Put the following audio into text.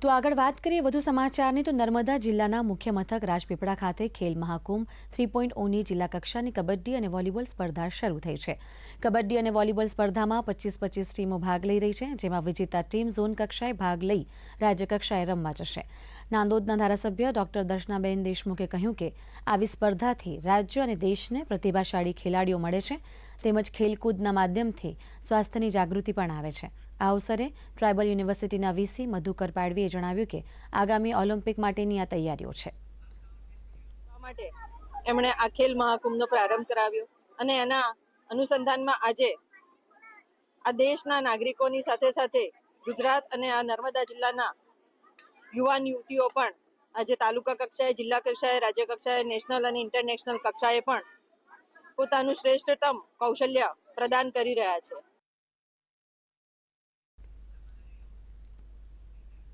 તો આગળ વાત કરીએ વધુ સમાચારની, તો નર્મદા જિલ્લાના મુખ્ય મથક રાજપીપળા ખાતે ખેલ મહાકુંભ થ્રી પોઈન્ટ ઓની જિલ્લા કક્ષાની કબડ્ડી અને વોલીબોલ સ્પર્ધા શરૂ થઈ છે. કબડ્ડી અને વોલીબોલ સ્પર્ધામાં પચીસ પચીસ ટીમો ભાગ લઈ રહી છે, જેમાં વિજેતા ટીમ ઝોન કક્ષાએ ભાગ લઈ રાજ્ય કક્ષાએ રમવા જશે. નાંદોદના ધારાસભ્ય ડોક્ટર દર્શનાબેન દેશમુખે કહ્યું કે, આવી સ્પર્ધાથી રાજ્ય અને દેશને પ્રતિભાશાળી ખેલાડીઓ મળે છે. તેમજ ખેલકૂદના માધ્યમથી સ્વાસ્થ્યની જાગૃતિ પણ આવે છે. આ અવસરે ટ્રાઇબલ યુનિવર્સિટીના વીસી મધુકર પાડવીએ જણાવ્યું કે આગામી ઓલિમ્પિક માટેની આ તૈયારીઓ છે. માટે એમણે આ ખેલ મહાકુંભનો પ્રારંભ કરાવ્યો અને એના અનુસંધાનમાં આજે આ દેશના નાગરિકોની સાથે સાથે ગુજરાત અને આ નર્મદા જિલ્લાના યુવાન યુવતીઓ પણ આજે તાલુકા કક્ષાએ, જિલ્લા કક્ષાએ, રાજ્ય કક્ષાએ, નેશનલ અને ઇન્ટરનેશનલ કક્ષાએ પણ પોતાનું શ્રેષ્ઠતમ કૌશલ્ય પ્રદાન કરી રહ્યા છે.